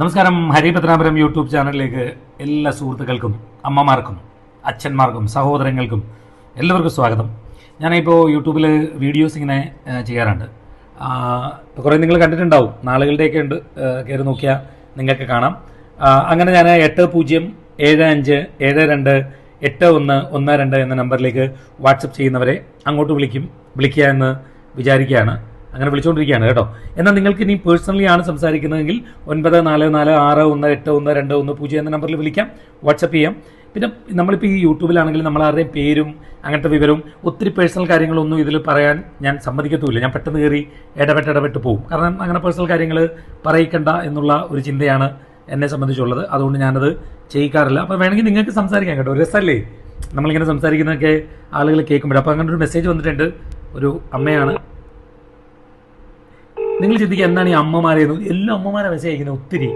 നമസ്കാരം. ഹരിപത്രാപുരം യൂട്യൂബ് ചാനലിലേക്ക് എല്ലാ സുഹൃത്തുക്കൾക്കും അമ്മമാർക്കും അച്ഛന്മാർക്കും സഹോദരങ്ങൾക്കും എല്ലാവർക്കും സ്വാഗതം. ഞാനിപ്പോൾ യൂട്യൂബിൽ വീഡിയോസ് ഇങ്ങനെ ചെയ്യാറുണ്ട്. കുറേ നിങ്ങൾ കണ്ടിട്ടുണ്ടാവും. നാളുകളുടെയൊക്കെ ഉണ്ട് കയറി നോക്കിയാൽ നിങ്ങൾക്ക് കാണാം. അങ്ങനെ ഞാൻ എട്ട് പൂജ്യം ഏഴ് അഞ്ച് ഏഴ് രണ്ട് എട്ട് ഒന്ന് ഒന്ന് രണ്ട് എന്ന നമ്പറിലേക്ക് വാട്സപ്പ് ചെയ്യുന്നവരെ അങ്ങോട്ട് വിളിക്കും വിളിക്കുക എന്ന് വിചാരിക്കുകയാണ്. അങ്ങനെ വിളിച്ചുകൊണ്ടിരിക്കുകയാണ് കേട്ടോ. എന്നാൽ നിങ്ങൾക്ക് ഇനി പേഴ്സണലി ആണ് സംസാരിക്കുന്നതെങ്കിൽ ഒൻപത് നാല് നാല് ആറ് ഒന്ന് എട്ട് ഒന്ന് രണ്ട് ഒന്ന് പൂജ്യം എന്ന നമ്പറിൽ വിളിക്കാം. വാട്സപ്പ് ചെയ്യാം. പിന്നെ നമ്മളിപ്പോൾ ഈ യൂട്യൂബിലാണെങ്കിൽ നമ്മൾ ആരുടെയും പേരും അങ്ങനത്തെ വിവരവും ഒത്തിരി പേഴ്സണൽ കാര്യങ്ങളൊന്നും ഇതിൽ പറയാൻ ഞാൻ സമ്മതിക്കത്തുമില്ല. ഞാൻ പെട്ടെന്ന് കയറി ഇടപെട്ട് ഇടപെട്ട് പോകും കാരണം അങ്ങനെ പേഴ്സണൽ കാര്യങ്ങൾ പറയിക്കണ്ട എന്നുള്ള ഒരു ചിന്തയാണ് എന്നെ സംബന്ധിച്ചുള്ളത്. അതുകൊണ്ട് ഞാനത് ചെയ്യിക്കാറില്ല. അപ്പോൾ വേണമെങ്കിൽ നിങ്ങൾക്ക് സംസാരിക്കാം കേട്ടോ. രസമല്ലേ നമ്മളിങ്ങനെ സംസാരിക്കുന്നതൊക്കെ ആളുകൾ കേൾക്കുമ്പോഴേ. അപ്പോൾ അങ്ങനെ ഒരു മെസ്സേജ് വന്നിട്ടുണ്ട്. ഒരു അമ്മയാണ്. നിങ്ങൾ ചിന്തിക്കുക എന്താണ് ഈ അമ്മമാരെ എല്ലാ അമ്മമാരെ മെസ്സേജ് അയക്കുന്നത് ഒത്തിരി.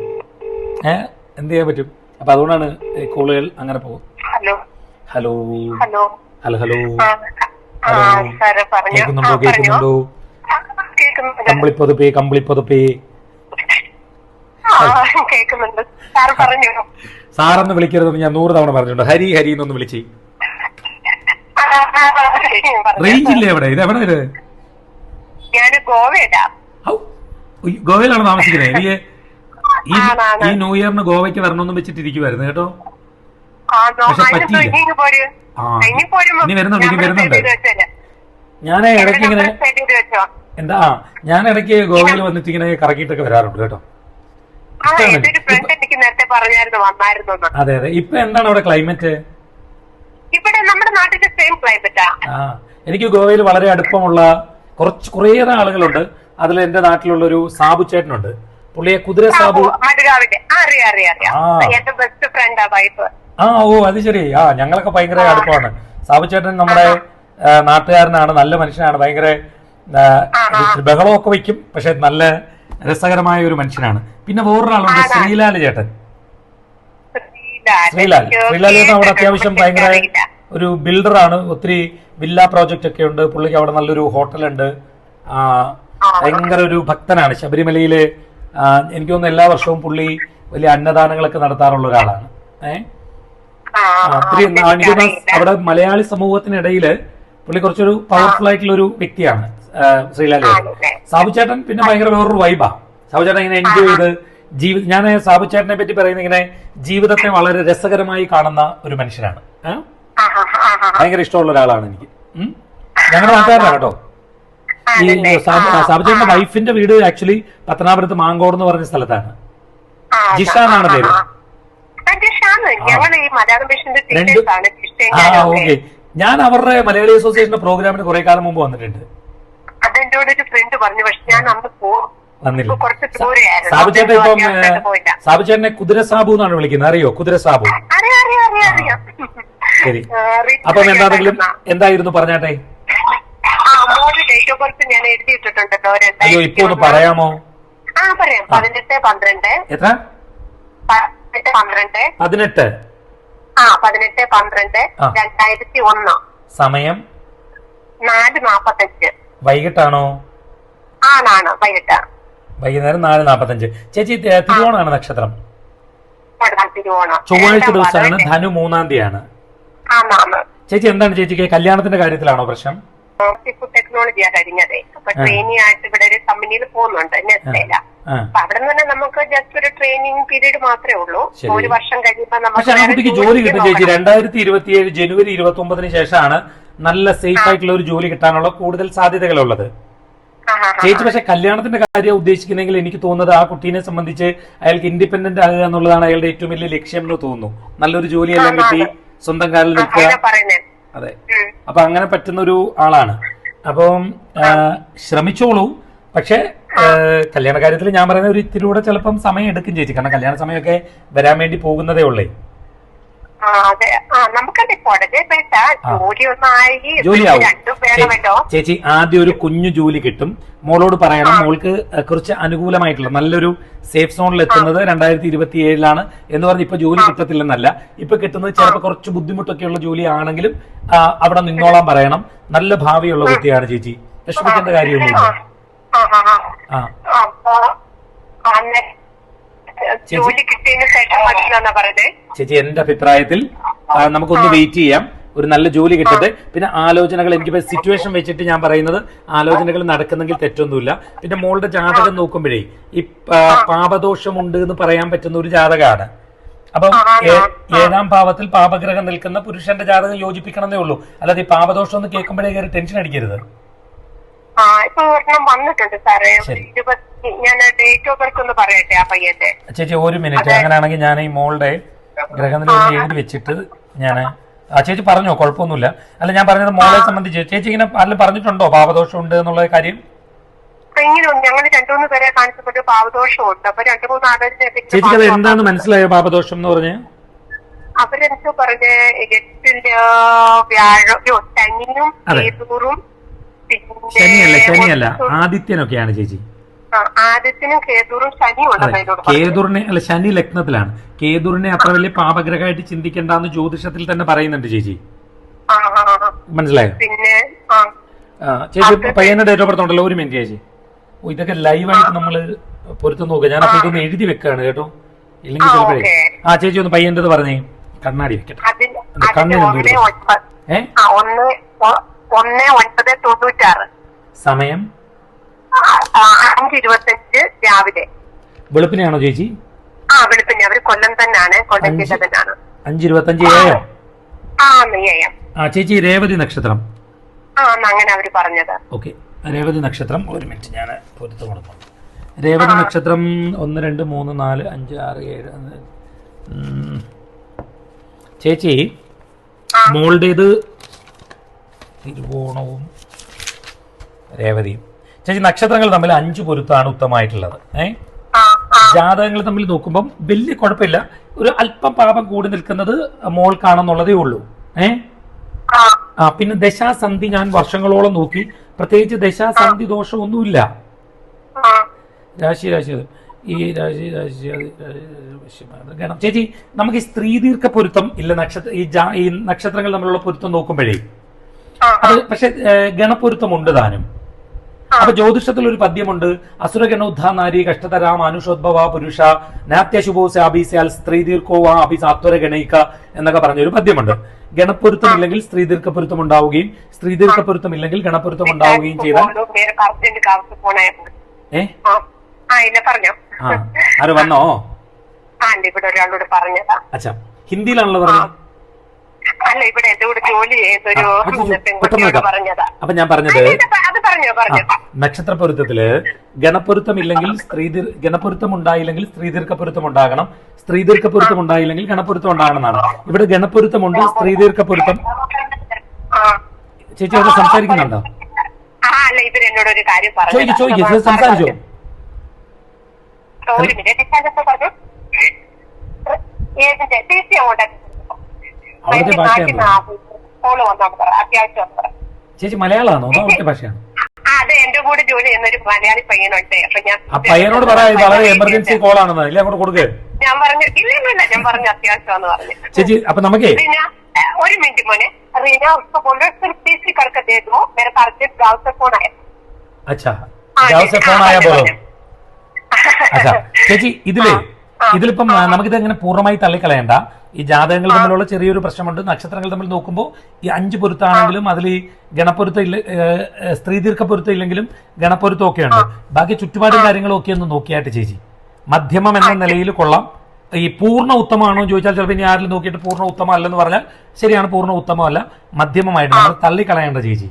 ഏഹ് എന്ത് ചെയ്യാൻ പറ്റും? അപ്പൊ അതുകൊണ്ടാണ് കോളുകൾ അങ്ങനെ പോകും ഹലോ. ഹലോ. ഹലോ. ഹലോ കേൾക്കുന്നുണ്ടോ. കേൾക്കുന്നുണ്ടോ? കമ്പിളി പൊതുപ്പേ കമ്പിളിപ്പതുപ്പേ കമ്പിളിപ്പതുപ്പേ സാറൊന്ന് വിളിക്കരുതെന്ന് ഞാൻ നൂറ് തവണ പറഞ്ഞിട്ടുണ്ട്. ഹരി ഹരി എന്നൊന്ന് വിളിച്ചേ. റേഞ്ച് ഇല്ലേ എവിടെ ഇത് എവിടെ ഞാൻ ഗോവയിലാ. ഗോവയിലാണ് താമസിക്കുന്നത്. എനിക്ക് ഈ ഈ ന്യൂ ഇയറിന് ഗോവയ്ക്ക് വരണമെന്ന് വെച്ചിട്ടിരിക്കുവായിരുന്നു കേട്ടോ. ആണോ പക്ഷെ പറ്റിയില്ല. ഇനി ആ. വരുന്നുണ്ട്, ഇനി ഞാൻ വരുന്നുണ്ട്. ഞാൻ ഇടയ്ക്ക് ഇങ്ങനെ എന്താ ആ, ഞാൻ ഇടയ്ക്ക് ഗോവയിൽ വന്നിട്ട് ഇങ്ങനെ കറക്കിയിട്ടൊക്കെ വരാറുണ്ട് കേട്ടോ. അതെ അതെ. ഇപ്പൊ എന്താണ് അവിടെ ക്ലൈമറ്റ്? ഇവിടെ നമ്മുടെ നാട്ടിലെ സെയിം ക്ലൈമറ്റാ ആ എനിക്ക് ഗോവയിൽ വളരെ അടുപ്പമുള്ള കുറച്ച് കുറേയേറെ ആളുകളുണ്ട്. അതിൽ എന്റെ നാട്ടിലുള്ള ഒരു സാബു ചേട്ടനുണ്ട്. പുള്ളിയെ കുതിര സാബു ആ, ഓ അത് ശരി. ആ ഞങ്ങളൊക്കെ ഭയങ്കര അടുപ്പമാണ്. സാബു ചേട്ടൻ നമ്മുടെ നാട്ടുകാരനാണ് നല്ല മനുഷ്യനാണ് ഭയങ്കര ബഹളമൊക്കെ വയ്ക്കും പക്ഷെ നല്ല രസകരമായ ഒരു മനുഷ്യനാണ്. പിന്നെ വേറൊരാളുണ്ട് ശ്രീലാൽ ചേട്ടൻ. ശ്രീലാൽ ശ്രീലാൽ ചേട്ടൻ അവിടെ അത്യാവശ്യം ഭയങ്കര ഒരു ബിൽഡറാണ് ഒത്തിരി വില്ല പ്രോജക്റ്റ് ഒക്കെ ഉണ്ട് പുള്ളിക്ക് അവിടെ നല്ലൊരു ഹോട്ടലുണ്ട് ആ, ഭയങ്കര ഒരു ഭക്തനാണ്. ശബരിമലയിൽ എനിക്ക് തോന്നുന്നു എല്ലാ വർഷവും പുള്ളി വലിയ അന്നദാനങ്ങളൊക്കെ നടത്താറുള്ള ഒരാളാണ്. ഏഹ് ഒത്തിരി എനിക്ക് അവിടെ മലയാളി സമൂഹത്തിനിടയിൽ പുള്ളി കുറച്ചൊരു പവർഫുൾ ആയിട്ടുള്ള ഒരു വ്യക്തിയാണ് ശ്രീലാലി സാബുചേട്ടൻ സാബു ചേട്ടൻ പിന്നെ ഭയങ്കര വേറൊരു വൈബാ. സാബു ചേട്ടൻ ഇങ്ങനെ എൻജോയ് ചെയ്ത് ജീവി ഞാൻ സാബു ചേട്ടനെ പറ്റി പറയുന്ന ഇങ്ങനെ ജീവിതത്തെ വളരെ രസകരമായി കാണുന്ന ഒരു മനുഷ്യനാണ്? ഭയങ്കര ഇഷ്ടമുള്ള ഒരാളാണ് എനിക്ക്. ഞങ്ങളുടെ നാട്ടുകാരനാണ് കേട്ടോ. ഈ വൈഫിന്റെ വീട് ആക്ച്വലി പത്തനാപുരത്ത് മാങ്കോട് എന്ന് പറഞ്ഞ സ്ഥലത്താണ്. ജിഷ എന്നാണ് പേര്. ഓക്കെ. ഞാൻ അവരുടെ മലയാളി അസോസിയേഷന്റെ പ്രോഗ്രാമിന് കുറെ കാലം മുമ്പ് വന്നിട്ടുണ്ട്. സാബുചേട്ടനെ കൂടെ ഒരു ഫ്രണ്ട് പറഞ്ഞു. പക്ഷെ ഞാൻ അന്ന് പോകും വന്നില്ല. ഇപ്പൊ കുറച്ച് ദൂരെയായിരുന്നു. സാബു ചേട്ടൻ ഇപ്പം അതുകൊണ്ട് ഞാൻ അങ്ങോട്ട് പോയില്ല. സാബു ചേട്ടനെ കുതിര സാബു എന്നാണ് വിളിക്കുന്നത്. അറിയോ? കുതിര സാബു. ശരി. അപ്പം എന്താണെങ്കിലും. എന്തായിരുന്നു പറഞ്ഞാട്ടെ? ബർത്ത് ഞാൻ എഴുതിയിട്ടുണ്ടല്ലോ അയ്യോ ഇപ്പൊ ഒന്ന് പറയാമോ? ആ പറയാം. പതിനെട്ട് പന്ത്രണ്ട്. എത്ര? പതിനെട്ട് പന്ത്രണ്ട്. പതിനെട്ട്. ആ പതിനെട്ട് പന്ത്രണ്ട് ആ. രണ്ടായിരത്തി ഒന്ന്. സമയം? നാല് നാപ്പത്തഞ്ച്. വൈകിട്ടാണോ? ആണാണ് വൈകിട്ട്. വൈകുന്നേരം നാല് നാപ്പത്തഞ്ച്. ചേച്ചി തി- തിരുവോണമാണ് നക്ഷത്രം? തിരുവോണം. ചൊവ്വാഴ്ച ദിവസമാണ് ധനു മൂന്നാം തീയതിയാണ്. ആണാണ് ചേച്ചി എന്താണ് ചേച്ചിക്ക് കല്യാണത്തിന്റെ കാര്യത്തിലാണോ പ്രശ്നം? ഇപ്പൊ ടെക്നോളജിയാ കഴിഞ്ഞതേ. അപ്പൊ ട്രെയിനിങ് ആയിട്ട് ഇവിടെ ഒരു കമ്പനിയിൽ പോകുന്നുണ്ട് നെസ്റ്റേല അപ്പൊ അവിടെ നിന്ന് തന്നെ നമുക്ക് ജസ്റ്റ് ഒരു ട്രെയിനിങ് പീരീഡ് മാത്രമേ ഉള്ളൂ. ഒരു വർഷം കഴിയുമ്പോ നമുക്ക് ജോലി കിട്ടും ചേച്ചി. രണ്ടായിരത്തി ഇരുപത്തിയേഴ് ജനുവരി ഇരുപത്തി ഒമ്പതിന് ശേഷമാണ് നല്ല സേഫ് ആയിട്ടുള്ള ഒരു ജോലി കിട്ടാനുള്ള കൂടുതൽ സാധ്യതകളുള്ളത്. ചേച്ചി പക്ഷെ കല്യാണത്തിന്റെ കാര്യം ഉദ്ദേശിക്കുന്നെങ്കിൽ എനിക്ക് തോന്നുന്നത് ആ കുട്ടീനെ സംബന്ധിച്ച് അയാൾക്ക് ഇൻഡിപെൻഡന്റ് ആകുക എന്നുള്ളതാണ് അയാളുടെ ഏറ്റവും വലിയ ലക്ഷ്യം എന്ന് തോന്നുന്നു. നല്ലൊരു ജോലിയെല്ലാം കിട്ടി സ്വന്തം കാലിൽ നിൽക്കുക. അതെ. അപ്പൊ അങ്ങനെ പറ്റുന്ന ഒരു ആളാണ്. അപ്പം ശ്രമിച്ചോളൂ. പക്ഷേ കല്യാണ കാര്യത്തിൽ ഞാൻ പറയുന്ന ഒരു ഇത്തിരി കൂടെ ചിലപ്പം സമയം എടുക്കും ചേച്ചി. കാരണം കല്യാണ സമയമൊക്കെ വരാൻ വേണ്ടി പോകുന്നതേ ഉള്ളേ. അതെ. ആ നമുക്കത് കോടതി വേണ്ട ജോലി ഒന്നായി ജോലിയാവും. രണ്ടും വേണമല്ലോ ചേച്ചി ആദ്യം ഒരു കുഞ്ഞു ജോലി കിട്ടും. മോളോട് പറയണം മോൾക്ക് കുറച്ച് അനുകൂലമായിട്ടുള്ള നല്ലൊരു സേഫ് സോണിൽ എത്തുന്നത് രണ്ടായിരത്തി ഇരുപത്തി ഏഴിലാണ് എന്ന് പറഞ്ഞ് ഇപ്പൊ ജോലി കിട്ടത്തില്ലെന്നല്ല. ഇപ്പൊ കിട്ടുന്നത് ചിലപ്പോൾ കുറച്ച് ബുദ്ധിമുട്ടൊക്കെയുള്ള ജോലി ആണെങ്കിലും അവിടെ നിന്നോളാൻ പറയണം. നല്ല ഭാവിയുള്ള കുട്ടിയാണ് ചേച്ചി. വിഷമിക്കേണ്ട കാര്യമൊന്നുമില്ല. ആ ആ ആ ആ അപ്പൊ അന്നെ ചേച്ചി- ജോലി കിട്ടിയതിന് ശേഷം മതി എന്നാ പറയുന്നത് ചേച്ചി എന്റെ അഭിപ്രായത്തിൽ നമുക്കൊന്ന് വെയിറ്റ് ചെയ്യാം. ഒരു നല്ല ജോലി കിട്ടട്ടെ. പിന്നെ ആലോചനകൾ എനിക്ക് സിറ്റുവേഷൻ വെച്ചിട്ട് ഞാൻ പറയുന്നത് ആലോചനകൾ നടക്കുന്നെങ്കിൽ തെറ്റൊന്നുമില്ല. പിന്നെ മോളുടെ ജാതകം നോക്കുമ്പോഴേ ഈ പാപദോഷമുണ്ട് എന്ന് പറയാൻ പറ്റുന്ന ഒരു ജാതകമാണ് അപ്പം ഏഴാം ഭാവത്തിൽ പാപഗ്രഹം നിൽക്കുന്ന പുരുഷന്റെ ജാതകം യോജിപ്പിക്കണമെന്നേ ഉള്ളൂ. അല്ലാതെ ഈ പാപദോഷം എന്ന് കേൾക്കുമ്പോഴേ കയറി ടെൻഷൻ അടിക്കരുത്. ആ ഇപ്പൊ ഒരെണ്ണം വന്നിട്ടുണ്ട് സാറേ. ശരി. ഇരുപത്തി ഞാൻ ഡേറ്റ് ഓഫ് ബർത്ത് ഒന്ന് പറയട്ടെ ആ പയ്യന്റെ. ചേച്ചി ഒരു മിനിറ്റ് അങ്ങനെയാണെങ്കിൽ ഞാൻ ഈ മോളുടെ ഗ്രഹനില ഒന്ന് എഴുതി വെച്ചിട്ട് ഞാൻ ആ ചേച്ചി പറഞ്ഞോ? കുഴപ്പമൊന്നുമില്ല. അല്ല ഞാൻ പറഞ്ഞത് മോളെ സംബന്ധിച്ച് ചേച്ചി ഇങ്ങനെ ആരെങ്കിലും പറഞ്ഞിട്ടുണ്ടോ? പാപദോഷം ഉണ്ട് എന്നുള്ള കാര്യം? അപ്പൊ ഇങ്ങനെ ഞങ്ങൾ രണ്ടുമൂന്ന് പേരെ കാണിച്ചപ്പോൾ പാവദോഷമുണ്ട് അപ്പൊ രണ്ടു മൂന്ന് ആലോചന ചേച്ചിക്ക് അത് എന്താന്ന് മനസ്സിലായോ പാപദോഷം എന്ന് പറഞ്ഞ്? അവരെന്തോ പറഞ്ഞ് എട്ടിന്റെ വ്യാഴം യ്യോ, ശനിയും അതെ. കേതുറും ശനിയല്ല ശനിയല്ല. ആദിത്യനൊക്കെയാണ് ചേച്ചി. ആദിത്യനും കേതുറും ശനിയും. കേതുറിനെ അല്ല ശനി ലഗ്നത്തിലാണ്. കേതുറിനെ അത്ര വലിയ പാപഗ്രഹമായിട്ട് ചിന്തിക്കേണ്ടെന്ന് ജ്യോതിഷത്തിൽ തന്നെ പറയുന്നുണ്ട് ചേച്ചി. മനസ്സിലായോ? പിന്നെ ചേച്ചി പയ്യന്റെ ഡേറ്റ് ഓഫ് ബർത്ത് ഉണ്ടല്ലോ ഒരു മിനിറ്റ് ചേച്ചി. ഇതൊക്കെ ലൈവായിട്ട് നമ്മൾ പൊരുത്തം നോക്കുക ഞാൻ അപ്പൊ ഇതൊന്ന് എഴുതി വെക്കാണ് കേട്ടോ. ഇല്ലെങ്കിൽ ചിലപ്പോഴേ. ആ ചേച്ചി ഒന്ന് പയ്യന്റെത് പറഞ്ഞേ. കണ്ണാടി വെക്കട്ടെ. കണ്ണിന് ഒന്ന് ഒന്ന് ഒൻപത് തൊണ്ണൂറ്റാറ്. സമയം? അഞ്ച് ഇരുപത്തഞ്ച് രാവിലെ. വെളുപ്പിനെയാണോ ചേച്ചി? ആ വെളുപ്പിന്. അവർ കൊല്ലം തന്നെയാണ്. കൊല്ലം. ജില്ല തന്നെയാണ് അഞ്ച് ഇരുപത്തഞ്ച് ഏഴോ? ആ നെയ്യം ആ ചേച്ചി രേവതി നക്ഷത്രം. ആ അങ്ങനെ അവർ പറഞ്ഞത്. ഓക്കെ. രേവതി നക്ഷത്രം ഒരു മിനിറ്റ് ഞാൻ പൊരുത്തു കൊടുക്കാം. രേവതി നക്ഷത്രം ഒന്ന് രണ്ട് മൂന്ന് നാല് അഞ്ച് ആറ് ഏഴ്. ചേച്ചി മോളുടേത് തിരുവോണവും രേവതിയും. ചേച്ചി നക്ഷത്രങ്ങൾ തമ്മിൽ അഞ്ച് പൊരുത്താണ് ഉത്തമമായിട്ടുള്ളത്. ഏ? ജാതകങ്ങൾ തമ്മിൽ നോക്കുമ്പം വലിയ കുഴപ്പമില്ല. ഒരു അല്പം പാപം കൂടി നിൽക്കുന്നത് മോൾക്കാണെന്നുള്ളതേ ഉള്ളൂ. ഏ? ആ. പിന്നെ ദശാസന്ധി ഞാൻ വർഷങ്ങളോളം നോക്കി. പ്രത്യേകിച്ച് ദശാസന്ധി ദോഷമൊന്നുമില്ല. രാശി രാശി ഈ രാശി രാശി ചേച്ചി നമുക്ക് ഈ സ്ത്രീ ദീർഘ പൊരുത്തം ഇല്ല നക്ഷത്ര ഈ നക്ഷത്രങ്ങൾ തമ്മിലുള്ള പൊരുത്തം നോക്കുമ്പോഴേ. അത് പക്ഷെ ഗണപൊരുത്തമുണ്ട് ഗണപ്പൊരുത്തമുണ്ട് താനും അപ്പൊ ജ്യോതിഷത്തിൽ ഒരു പദ്യമുണ്ട് അസുരഗണോദ്ധാ നാരി കഷ്ടതരാം അനുഷോദ്ഭവ പുരുഷ നാത്യശുഭോസ അഭിസ്യാൽ സ്ത്രീ ദീർഘോ വാ അഭി സാത്വര ഗണയിക്ക എന്നൊക്കെ പറഞ്ഞ ഒരു പദ്യമുണ്ട് ഗണപ്പൊരുത്തം ഇല്ലെങ്കിൽ സ്ത്രീ ദീർഘപ്പൊരുത്തം ഉണ്ടാവുകയും സ്ത്രീ ദീർഘപ്പൊരുത്തം ഇല്ലെങ്കിൽ ഗണപ്പൊരുത്തം ഉണ്ടാവുകയും ചെയ്താൽ ഏ? ആ ആര് വന്നോ? ആ ഉണ്ട് ഇവിടെ ഒരാളോട് പറഞ്ഞതാ. അച്ഛാ ഹിന്ദിയിലാണല്ലോ പറഞ്ഞത്. അല്ല ഇവിടെ എന്റെ കൂടെ ജോലി ചെയ്തൊരു പെൺകുട്ടിയോട് പറഞ്ഞതാ അപ്പൊ ഞാൻ പറഞ്ഞത് അത് പറഞ്ഞോ പറഞ്ഞോ നക്ഷത്ര പൊരുത്തത്തിൽ ഗണപ്പൊരുത്തം ഇല്ലെങ്കിൽ സ്ത്രീ ഗണപൊരുത്തം ഗണപ്പൊരുത്തം ഉണ്ടായില്ലെങ്കിൽ സ്ത്രീ ദീർഘപ്പൊരുത്തം ഉണ്ടാകണം സ്ത്രീ ദീർഘപ്പൊരുത്തം ഉണ്ടായില്ലെങ്കിൽ ഗണപ്പൊരുത്തം ഉണ്ടാകണം എന്നാണ് ഇവിടെ ഗണപ്പൊരുത്തമുണ്ട് സ്ത്രീ ദീർഘപ്പൊരുത്തം ആ ചേച്ചി അവിടെ സംസാരിക്കുന്നുണ്ടോ ചോദിക്കും ചോദിക്കും സംസാരിച്ചോ ഒരു മിനിറ്റ് തീർച്ചയായും അങ്ങോട്ട് അവിടുത്തെ എന്റെ ഭാഷയാണ് നാട്ടിൽ നിന്ന് കോള് വന്നോണ്ട് പറ അത്യാവശ്യം ഒന്ന് പറ ചേച്ചി മലയാളമാണോ അതോ അവിടുത്തെ ഭാഷയാണ് ആ, അതെ എന്റെ കൂടെ ജോലി ചെയ്യുന്ന ഒരു മലയാളി പയ്യനുണ്ട് അപ്പൊ ഞാൻ ആ പയ്യനോട് പറയാ ഇത് വളരെ എമർജൻസി കോൾ ആണെന്ന് ഇല്ല അങ്ങോട്ട് കൊടുക്കുക ഞാൻ പറഞ്ഞു ഇല്ല ഇല്ല ഇല്ല ഞാൻ പറഞ്ഞു അത്യാവശ്യമാന്ന് പറഞ്ഞു ചേച്ചി അപ്പൊ നമുക്കേ റീന अ, ഒരു മിനിറ്റ് മോനെ റീന उसको बोलो सिर्फ पीसी करके दे दो मेरे पास अर्जेंट गाँव से फोन आया അച്ഛാ ആ, ജാവ് സെ ആ, ഫോൺ ആയാ പറഞ്ഞോ, പോലോ പറഞ്ഞോ. അച്ഛാ ചേച്ചി ഇതിലേ ഇതിലിപ്പം നമുക്കിത് ഇങ്ങനെ പൂർണമായി തള്ളിക്കളയണ്ട. ഈ ജാതകങ്ങൾ തമ്മിലുള്ള ചെറിയൊരു പ്രശ്നമുണ്ട്. നക്ഷത്രങ്ങൾ തമ്മിൽ നോക്കുമ്പോൾ ഈ അഞ്ച് പൊരുത്താണെങ്കിലും അതിൽ ഈ ഗണപ്പൊരുത്തം ഇല്ല സ്ത്രീ ദീർഘ പൊരുത്തം ഇല്ലെങ്കിലും ഗണപ്പൊരുത്തം ഒക്കെ ഉണ്ട് ബാക്കി ചുറ്റുപാടും കാര്യങ്ങളും ഒക്കെ ഒന്ന് നോക്കിയായിട്ട് ചേച്ചി. മധ്യമം എന്ന നിലയിൽ കൊള്ളാം. ഈ പൂർണ ഉത്തമമാണോ എന്ന് ചോദിച്ചാൽ ചിലപ്പോൾ ഇനി ആരെങ്കിലും നോക്കിയിട്ട് പൂർണ ഉത്തമം അല്ലെന്ന് പറഞ്ഞാൽ ശരിയാണ് പൂർണ ഉത്തമമല്ല. മധ്യമമായിട്ട് നമ്മൾ തള്ളിക്കളയേണ്ട ചേച്ചി.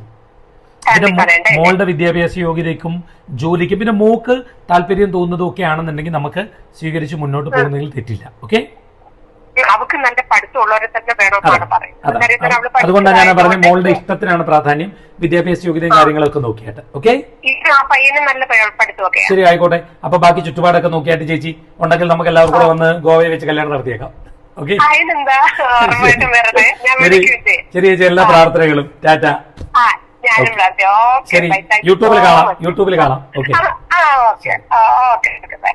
പിന്നെ. മോളുടെ വിദ്യാഭ്യാസ യോഗ്യതയ്ക്കും ജോലിക്കും പിന്നെ മോക്ക് താല്പര്യം തോന്നുന്നതും ഒക്കെ ആണെന്നുണ്ടെങ്കിൽ നമുക്ക് സ്വീകരിച്ച് മുന്നോട്ട് പോകുന്നതിൽ തെറ്റില്ല. ഓക്കെ അവക്ക് നല്ല പഠിത്തമുള്ളവരെ തന്നെ വേണമെന്നാണ് പറയുന്നത്. അതാ. കാര്യം അവൾ അതുകൊണ്ടാണ് ഞാൻ പറഞ്ഞത് മോളുടെ ഇഷ്ടത്തിനാണ് പ്രാധാന്യം വിദ്യാഭ്യാസ യോഗ്യതയും കാര്യങ്ങളൊക്കെ നോക്കിയിട്ട്. ഓക്കെ ശരി ആയിക്കോട്ടെ. അപ്പൊ ബാക്കി ചുറ്റുപാടൊക്കെ നോക്കിയായിട്ട് ചേച്ചി ഉണ്ടെങ്കിൽ നമുക്ക് എല്ലാവർക്കും കൂടെ വന്ന് ഗോവയിൽ വെച്ച് കല്യാണം നടത്തിയേക്കാം. ഓക്കെ ശരി. ചേച്ചി എല്ലാ പ്രാർത്ഥനകളും. ടാറ്റ. ഞാനും വിളിക്കാം ഓക്കെ യൂട്യൂബിൽ കാണാം. യൂട്യൂബിൽ കാണാം. ഓക്കെ. Okay okay. ബൈ